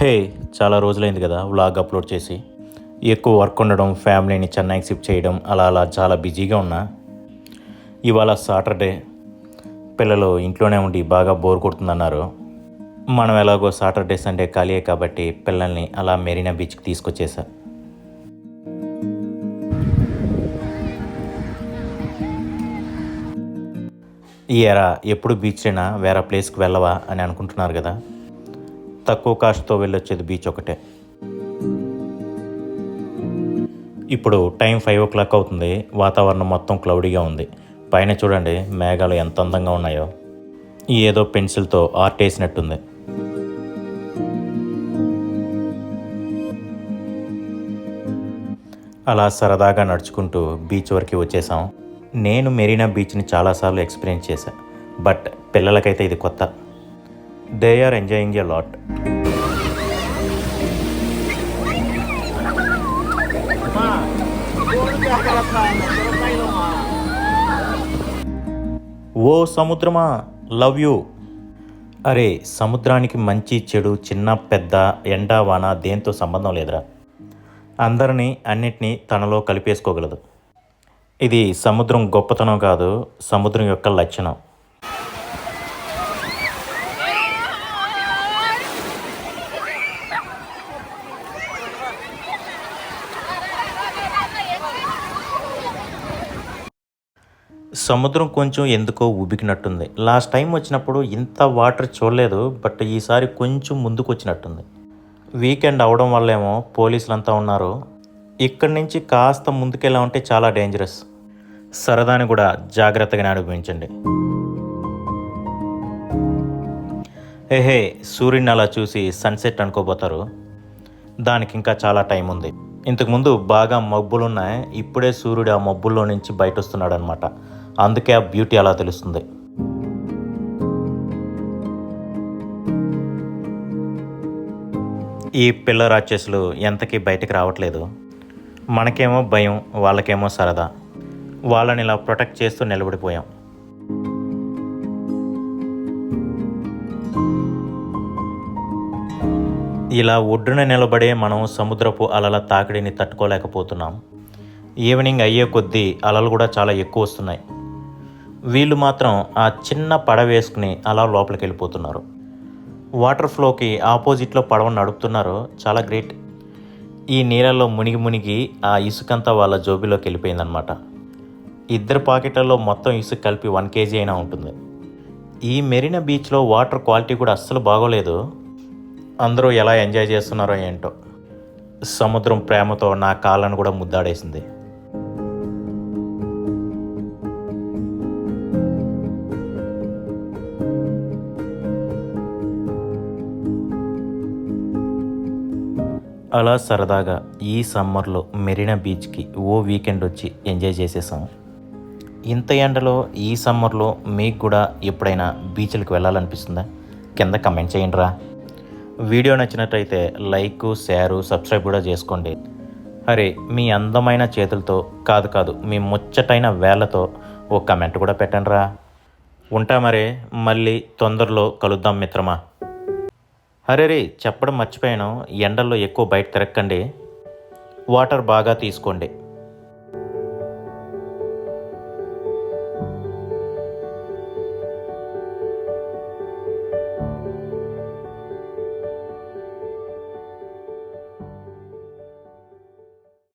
హే చాలా రోజులైంది కదా వ్లాగ్ అప్లోడ్ చేసి. ఎక్కువ వర్క్ ఉండడం ఫ్యామిలీని చెన్నైకి షిఫ్ట్ చేయడం అలా అలా చాలా బిజీగా ఉన్నా. ఇవాళ సాటర్డే. పిల్లలు ఇంట్లోనే ఉండి బాగా బోర్ కొడుతుందన్నారు. మనం ఎలాగో సాటర్డే సండే ఖాళీయే కాబట్టి పిల్లల్ని అలా మెరీనా బీచ్కి తీసుకొచ్చేసా. ఈ ఎరా ఎప్పుడు బీచ్ అయినా వేరే ప్లేస్కి వెళ్ళవా అని అనుకుంటున్నారు కదా. తక్కువ కాస్ట్తో వెళ్ళొచ్చేది బీచ్ ఒకటే. ఇప్పుడు టైం ఫైవ్ ఓ క్లాక్ అవుతుంది. వాతావరణం మొత్తం క్లౌడీగా ఉంది. పైన చూడండి మేఘాలు ఎంత అందంగా ఉన్నాయో. ఈ ఏదో పెన్సిల్తో ఆర్ట్ వేసినట్టుంది. అలా సరదాగా నడుచుకుంటూ బీచ్ వరకు వచ్చేసాం. నేను మెరీనా బీచ్ని చాలాసార్లు ఎక్స్పీరియన్స్ చేశాను బట్ పిల్లలకైతే ఇది కొత్త. They are enjoying a lot ఓ సముద్రమా లవ్ యూ. అరే సముద్రానికి మంచి చెడు చిన్న పెద్ద ఎండ వాన దేంతో సంబంధం లేదురా. అందరినీ అన్నిటినీ తనలో కలిపేసుకోగలదు. ఇది సముద్రం గొప్పతనం కాదు సముద్రం యొక్క లక్షణం. సముద్రం కొంచెం ఎందుకో ఉబికినట్టుంది. లాస్ట్ టైం వచ్చినప్పుడు ఇంత వాటర్ చూడలేదు బట్ ఈసారి కొంచెం ముందుకు వచ్చినట్టుంది. వీకెండ్ అవడం వల్లేమో పోలీసులంతా ఉన్నారు. ఇక్కడి నుంచి కాస్త ముందుకెళ్ళా ఉంటే చాలా డేంజరస్ సరదాని కూడా జాగ్రత్తగానే అనుభవించండి. ఏహే సూర్యుని అలా చూసి సన్సెట్ అనుకోబోతారు. దానికి ఇంకా చాలా టైం ఉంది. ఇంతకుముందు బాగా మబ్బులున్నాయి ఇప్పుడే సూర్యుడు ఆ మబ్బుల్లో నుంచి బయట వస్తున్నాడు అనమాట అందుకే ఆ బ్యూటీ అలా తెలుస్తుంది. ఈ పిల్ల రాక్షసులు ఎంతకీ బయటకు రావట్లేదు. మనకేమో భయం వాళ్ళకేమో సరదా. వాళ్ళని ఇలా ప్రొటెక్ట్ చేస్తూ నిలబడిపోయాం. ఇలా ఒడ్డున నిలబడే మనం సముద్రపు అలల తాకిడిని తట్టుకోలేకపోతున్నాం. ఈవినింగ్ అయ్యే కొద్దీ అలలు కూడా చాలా ఎక్కువ వస్తున్నాయి. వీళ్ళు మాత్రం ఆ చిన్న పడవ వేసుకుని అలా లోపలికి వెళ్ళిపోతున్నారు. వాటర్ ఫ్లోకి ఆపోజిట్లో పడవ నడుపుతున్నారు. చాలా గ్రేట్. ఈ నీళ్ళల్లో మునిగి మునిగి ఆ ఇసుకంతా వాళ్ళ జోబీలోకి వెళ్ళిపోయిందనమాట ఇద్దరు పాకెట్లలో మొత్తం ఇసుక కలిపి వన్ కేజీ అయినా ఉంటుంది. ఈ మెరీనా బీచ్లో వాటర్ క్వాలిటీ కూడా అస్సలు బాగోలేదు. అందరూ ఎలా ఎంజాయ్ చేస్తున్నారో ఏంటో. సముద్రం ప్రేమతో నా కాళ్ళను కూడా ముద్దాడేసింది. అలా సరదాగా ఈ సమ్మర్లో మెరీనా బీచ్కి ఓ వీకెండ్ వచ్చి ఎంజాయ్ చేసేసాం. ఇంత ఎండలో ఈ సమ్మర్లో మీకు కూడా ఎప్పుడైనా బీచ్లకు వెళ్ళాలనిపిస్తుందా? కింద కమెంట్ చేయండి రా వీడియో నచ్చినట్టయితే లైక్ షేరు సబ్స్క్రైబ్ కూడా చేసుకోండి. అరే మీ అందమైన చేతులతో కాదు కాదు మీ ముచ్చటైన వేళ్ళతో ఓ కమెంట్ కూడా పెట్టండి రా ఉంటా మరే మళ్ళీ తొందరలో కలుద్దాం మిత్రమా. అరే రే చెప్పడం మర్చిపోయాను. ఎండల్లో ఎక్కువ బయట తిరగకండి. వాటర్ బాగా తీసుకోండి.